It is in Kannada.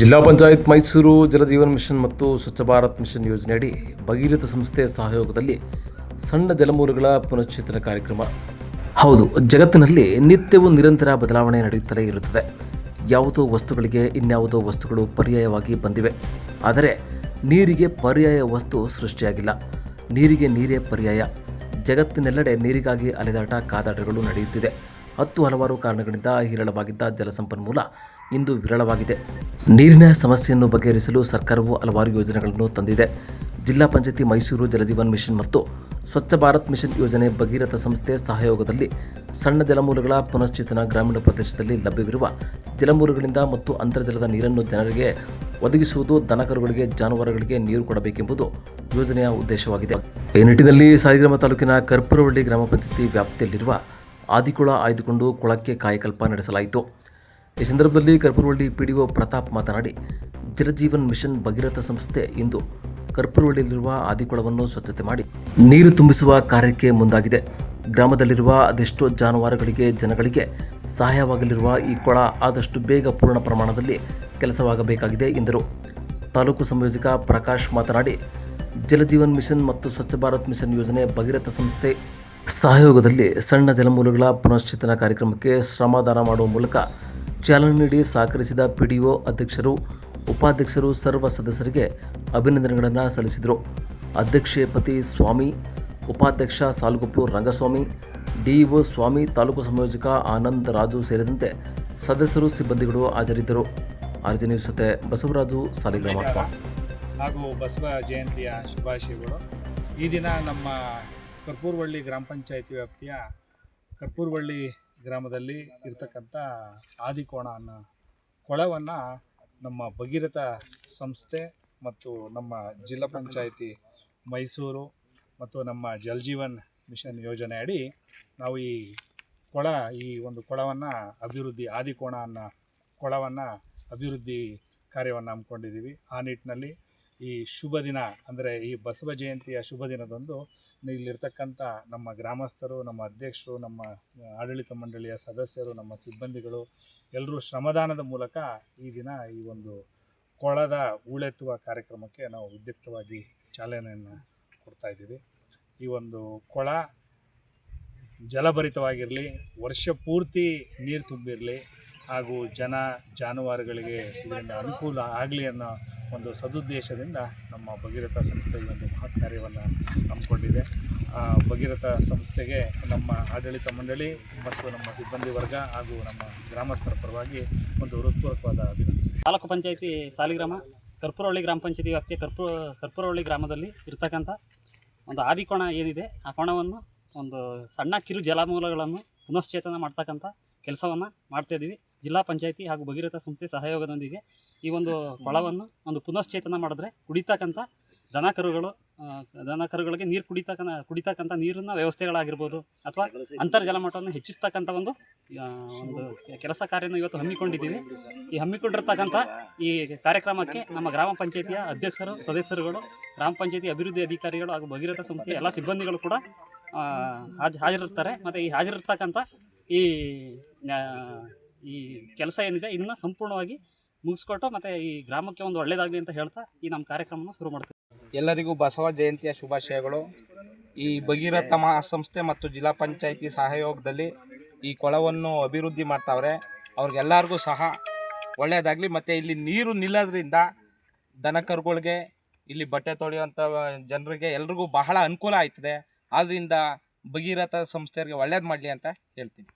ಜಿಲ್ಲಾ ಪಂಚಾಯತ್ ಮೈಸೂರು ಜಲಜೀವನ್ ಮಿಷನ್ ಮತ್ತು ಸ್ವಚ್ಛ ಭಾರತ್ ಮಿಷನ್ ಯೋಜನೆಯಡಿ ಭಗೀರಥ ಸಂಸ್ಥೆ ಸಹಯೋಗದಲ್ಲಿ ಸಣ್ಣ ಜಲಮೂಲಗಳ ಪುನಶ್ಚೇತನ ಕಾರ್ಯಕ್ರಮ. ಹೌದು, ಜಗತ್ತಿನಲ್ಲಿ ನಿತ್ಯವೂ ನಿರಂತರ ಬದಲಾವಣೆ ನಡೆಯುತ್ತಲೇ ಇರುತ್ತದೆ. ಯಾವುದೋ ವಸ್ತುಗಳಿಗೆ ಇನ್ಯಾವುದೋ ವಸ್ತುಗಳು ಪರ್ಯಾಯವಾಗಿ ಬಂದಿವೆ. ಆದರೆ ನೀರಿಗೆ ಪರ್ಯಾಯ ವಸ್ತು ಸೃಷ್ಟಿಯಾಗಿಲ್ಲ. ನೀರಿಗೆ ನೀರೇ ಪರ್ಯಾಯ. ಜಗತ್ತಿನೆಲ್ಲೆಡೆ ನೀರಿಗಾಗಿ ಅಲೆದಾಟ ಕಾದಾಟಗಳು ನಡೆಯುತ್ತಿದೆ. ಹತ್ತು ಹಲವಾರು ಕಾರಣಗಳಿಂದ ಹೇರಳವಾಗಿದ್ದ ಜಲಸಂಪನ್ಮೂಲ ಇಂದು ವಿರಳವಾಗಿದೆ. ನೀರಿನ ಸಮಸ್ಯೆಯನ್ನು ಬಗೆಹರಿಸಲು ಸರ್ಕಾರವು ಹಲವಾರು ಯೋಜನೆಗಳನ್ನು ತಂದಿದೆ. ಜಿಲ್ಲಾ ಪಂಚಾಯತಿ ಮೈಸೂರು ಜಲಜೀವನ್ ಮಿಷನ್ ಮತ್ತು ಸ್ವಚ್ಛ ಭಾರತ್ ಮಿಷನ್ ಯೋಜನೆ ಭಗೀರಥ ಸಂಸ್ಥೆ ಸಹಯೋಗದಲ್ಲಿ ಸಣ್ಣ ಜಲಮೂಲಗಳ ಪುನಶ್ಚೇತನ ಗ್ರಾಮೀಣ ಪ್ರದೇಶದಲ್ಲಿ ಲಭ್ಯವಿರುವ ಜಲಮೂಲಗಳಿಂದ ಮತ್ತು ಅಂತರ್ಜಲದ ನೀರನ್ನು ಜನರಿಗೆ ಒದಗಿಸುವುದು ದನಕರುಗಳಿಗೆ, ಜಾನುವಾರುಗಳಿಗೆ ನೀರು ಕೊಡಬೇಕೆಂಬುದು ಯೋಜನೆಯ ಉದ್ದೇಶವಾಗಿದೆ. ಈ ನಿಟ್ಟಿನಲ್ಲಿ ಸಾಯಿಗ್ರಾಮ ತಾಲೂಕಿನ ಕರ್ಪುರವಳ್ಳಿ ಗ್ರಾಮ ಪಂಚಾಯತಿ ವ್ಯಾಪ್ತಿಯಲ್ಲಿರುವ ಆದಿಕುಳ ಆಯ್ದುಕೊಂಡು ಕುಳಕ್ಕೆ ಕಾಯಕಲ್ಪ ನಡೆಸಲಾಯಿತು. ಈ ಸಂದರ್ಭದಲ್ಲಿ ಕರ್ಪೂರವಳ್ಳಿ ಪಿಡಿಒ ಪ್ರತಾಪ್ ಮಾತನಾಡಿ, ಜಲಜೀವನ್ ಮಿಷನ್ ಭಗೀರಥ ಸಂಸ್ಥೆ ಇಂದು ಕರ್ಪೂರವಳ್ಳಿಯಲ್ಲಿರುವ ಆದಿಕೊಳವನ್ನು ಸ್ವಚ್ಛತೆ ಮಾಡಿ ನೀರು ತುಂಬಿಸುವ ಕಾರ್ಯಕ್ಕೆ ಮುಂದಾಗಿದೆ. ಗ್ರಾಮದಲ್ಲಿರುವ ಅದೆಷ್ಟೋ ಜಾನುವಾರುಗಳಿಗೆ, ಜನಗಳಿಗೆ ಸಹಾಯವಾಗಲಿರುವ ಈ ಕೊಳ ಆದಷ್ಟು ಬೇಗ ಪೂರ್ಣ ಪ್ರಮಾಣದಲ್ಲಿ ಕೆಲಸವಾಗಬೇಕಾಗಿದೆ ಎಂದರು. ತಾಲೂಕು ಸಂಯೋಜಕ ಪ್ರಕಾಶ್ ಮಾತನಾಡಿ, ಜಲಜೀವನ್ ಮಿಷನ್ ಮತ್ತು ಸ್ವಚ್ಛ ಭಾರತ್ ಮಿಷನ್ ಯೋಜನೆ ಭಗೀರಥ ಸಂಸ್ಥೆ ಸಹಯೋಗದಲ್ಲಿ ಸಣ್ಣ ಜಲಮೂಲಗಳ ಪುನಶ್ಚೇತನ ಕಾರ್ಯಕ್ರಮಕ್ಕೆ ಶ್ರಮದಾನ ಮಾಡುವ ಮೂಲಕ ಚಾಲನೆ ನೀಡಿ ಸಹಕರಿಸಿದ ಪಿಡಿಒ ಅಧ್ಯಕ್ಷರು, ಉಪಾಧ್ಯಕ್ಷರು, ಸರ್ವ ಸದಸ್ಯರಿಗೆ ಅಭಿನಂದನೆಗಳನ್ನು ಸಲ್ಲಿಸಿದರು. ಅಧ್ಯಕ್ಷೆ ಪತಿ ಸ್ವಾಮಿ, ಉಪಾಧ್ಯಕ್ಷ ಸಾಲುಗೊಪ್ಪು ರಂಗಸ್ವಾಮಿ, ಡಿಇಒ ಸ್ವಾಮಿ, ತಾಲೂಕು ಸಂಯೋಜಕ ಆನಂದ್ ರಾಜು ಸೇರಿದಂತೆ ಸದಸ್ಯರು, ಸಿಬ್ಬಂದಿಗಳು ಹಾಜರಿದ್ದರು. ಆರ್ಜಿ ಜೊತೆ ಬಸವರಾಜು ಸಾಲಿಗ್ರಾಮ. ಹಾಗೂ ಬಸವ ಜಯಂತಿಯ ಶುಭಾಶಯಗಳು. ಈ ದಿನ ನಮ್ಮ ಕರ್ಪೂರವಳ್ಳಿ ಗ್ರಾಮ ಪಂಚಾಯಿತಿ ವ್ಯಾಪ್ತಿಯ ಕರ್ಪೂರ್ವಳ್ಳಿ ಗ್ರಾಮದಲ್ಲಿ ಇರ್ತಕ್ಕಂಥ ಆದಿಕೋಣ ಅನ್ನೋ ಕೊಳವನ್ನು ನಮ್ಮ ಭಗೀರಥ ಸಂಸ್ಥೆ ಮತ್ತು ನಮ್ಮ ಜಿಲ್ಲಾ ಪಂಚಾಯಿತಿ ಮೈಸೂರು ಮತ್ತು ನಮ್ಮ ಜಲಜೀವನ್ ಮಿಷನ್ ಯೋಜನೆ ಅಡಿ ನಾವು ಈ ಕೊಳ, ಈ ಒಂದು ಕೊಳವನ್ನು ಅಭಿವೃದ್ಧಿ ಆದಿಕೋಣ ಅನ್ನೋ ಕೊಳವನ್ನು ಅಭಿವೃದ್ಧಿ ಕಾರ್ಯವನ್ನು ಹಮ್ಮಿಕೊಂಡಿದ್ದೀವಿ. ಆ ನಿಟ್ಟಿನಲ್ಲಿ ಈ ಶುಭ ದಿನ ಅಂದರೆ ಈ ಬಸವ ಜಯಂತಿಯ ಶುಭ ದಿನದಂದು ಇಲ್ಲಿರ್ತಕ್ಕಂಥ ನಮ್ಮ ಗ್ರಾಮಸ್ಥರು, ನಮ್ಮ ಅಧ್ಯಕ್ಷರು, ನಮ್ಮ ಆಡಳಿತ ಮಂಡಳಿಯ ಸದಸ್ಯರು, ನಮ್ಮ ಸಿಬ್ಬಂದಿಗಳು ಎಲ್ಲರೂ ಶ್ರಮದಾನದ ಮೂಲಕ ಈ ದಿನ ಈ ಒಂದು ಕೊಳದ ಹೂಳೆತ್ತುವ ಕಾರ್ಯಕ್ರಮಕ್ಕೆ ನಾವು ಉದ್ಯುಕ್ತವಾಗಿ ಚಾಲನೆಯನ್ನು ಕೊಡ್ತಾ ಇದ್ದೀವಿ. ಈ ಒಂದು ಕೊಳ ಜಲಭರಿತವಾಗಿರಲಿ, ವರ್ಷ ಪೂರ್ತಿ ನೀರು ತುಂಬಿರಲಿ ಹಾಗೂ ಜನ ಜಾನುವಾರುಗಳಿಗೆ ಇದರಿಂದ ಅನುಕೂಲ ಆಗಲಿ ಅನ್ನೋ ಒಂದು ಸದುದ್ದೇಶದಿಂದ ನಮ್ಮ ಭಗೀರಥ ಸಂಸ್ಥೆ ಒಂದು ಮಹತ್ ಕಾರ್ಯವನ್ನು ಹಮ್ಮಿಕೊಂಡಿದೆ. ಆ ಭಗೀರಥ ಸಂಸ್ಥೆಗೆ ನಮ್ಮ ಆಡಳಿತ ಮಂಡಳಿ ಮತ್ತು ನಮ್ಮ ಸಿಬ್ಬಂದಿ ವರ್ಗ ಹಾಗೂ ನಮ್ಮ ಗ್ರಾಮಸ್ಥರ ಪರವಾಗಿ ಒಂದು ಹೃತ್ಪೂರ್ವಕವಾದ ಅಭಿನಂದನೆ. ತಾಲೂಕು ಪಂಚಾಯಿತಿ ಸಾಲಿಗ್ರಾಮ ಕರ್ಪೂರಹಳ್ಳಿ ಗ್ರಾಮ ಪಂಚಾಯತಿ ವ್ಯಾಪ್ತಿಯ ಕರ್ಪೂರ ಕರ್ಪೂರಹಳ್ಳಿ ಗ್ರಾಮದಲ್ಲಿ ಇರ್ತಕ್ಕಂಥ ಒಂದು ಆದಿಕೋಣ ಏನಿದೆ, ಆ ಕೋಣವನ್ನು ಒಂದು ಸಣ್ಣ ಕಿರು ಜಲಮೂಲಗಳನ್ನು ಪುನಶ್ಚೇತನ ಮಾಡ್ತಕ್ಕಂಥ ಕೆಲಸವನ್ನು ಮಾಡ್ತಾಯಿದ್ದೀವಿ ಜಿಲ್ಲಾ ಪಂಚಾಯಿತಿ ಹಾಗೂ ಭಗೀರಥ ಸಂಸ್ಥೆ ಸಹಯೋಗದೊಂದಿಗೆ ಈ ಒಂದು ಕೊಳವನ್ನು ಒಂದು ಪುನಶ್ಚೇತನ ಮಾಡಿದ್ರೆ ಕುಡಿತಕ್ಕಂಥ ದನ ಕರುಗಳು ದನ ಕರುಗಳಿಗೆ ನೀರು ಕುಡಿತಕ್ಕಂಥ ಕುಡಿತಕ್ಕಂಥ ನೀರಿನ ವ್ಯವಸ್ಥೆಗಳಾಗಿರ್ಬೋದು ಅಥವಾ ಅಂತರ್ಜಲ ಮಟ್ಟವನ್ನು ಹೆಚ್ಚಿಸ್ತಕ್ಕಂಥ ಒಂದು ಒಂದು ಕೆಲಸ ಕಾರ್ಯನ ಇವತ್ತು ಹಮ್ಮಿಕೊಂಡಿದ್ದೀವಿ. ಈ ಹಮ್ಮಿಕೊಂಡಿರ್ತಕ್ಕಂಥ ಈ ಕಾರ್ಯಕ್ರಮಕ್ಕೆ ನಮ್ಮ ಗ್ರಾಮ ಪಂಚಾಯತಿಯ ಅಧ್ಯಕ್ಷರು, ಸದಸ್ಯರುಗಳು, ಗ್ರಾಮ ಪಂಚಾಯತಿ ಅಭಿವೃದ್ಧಿ ಅಧಿಕಾರಿಗಳು ಹಾಗೂ ಭಗೀರಥ ಸಂಸ್ಥೆಯ ಎಲ್ಲ ಸಿಬ್ಬಂದಿಗಳು ಕೂಡ ಹಾಜ್, ಹಾಜರಿರ್ತಾರೆ. ಮತ್ತು ಈ ಹಾಜರಿರ್ತಕ್ಕಂಥ ಈ ಈ ಕೆಲಸ ಏನಿದೆ ಇದನ್ನ ಸಂಪೂರ್ಣವಾಗಿ ಮುಗಿಸ್ಕೊಟ್ಟು ಮತ್ತು ಈ ಗ್ರಾಮಕ್ಕೆ ಒಂದು ಒಳ್ಳೆಯದಾಗಲಿ ಅಂತ ಹೇಳ್ತಾ ಈ ನಮ್ಮ ಕಾರ್ಯಕ್ರಮವನ್ನು ಶುರು ಮಾಡ್ತೀವಿ. ಎಲ್ಲರಿಗೂ ಬಸವ ಜಯಂತಿಯ ಶುಭಾಶಯಗಳು. ಈ ಭಗೀರಥ ಮಹಾಸಂಸ್ಥೆ ಮತ್ತು ಜಿಲ್ಲಾ ಪಂಚಾಯಿತಿ ಸಹಯೋಗದಲ್ಲಿ ಈ ಕೊಳವನ್ನು ಅಭಿವೃದ್ಧಿ ಮಾಡ್ತಾವ್ರೆ. ಅವ್ರಿಗೆಲ್ಲರಿಗೂ ಸಹ ಒಳ್ಳೆಯದಾಗಲಿ ಮತ್ತು ಇಲ್ಲಿ ನೀರು ನಿಲ್ಲೋದ್ರಿಂದ ದನ ಕರುಗಳಿಗೆ, ಇಲ್ಲಿ ಬಟ್ಟೆ ತೊಳೆಯುವಂಥ ಜನರಿಗೆ ಎಲ್ರಿಗೂ ಬಹಳ ಅನುಕೂಲ ಆಯ್ತದೆ ಆದ್ದರಿಂದ ಭಗೀರಥ ಸಂಸ್ಥೆಯವ್ರಿಗೆ ಒಳ್ಳೇದು ಮಾಡಲಿ ಅಂತ ಹೇಳ್ತೀನಿ.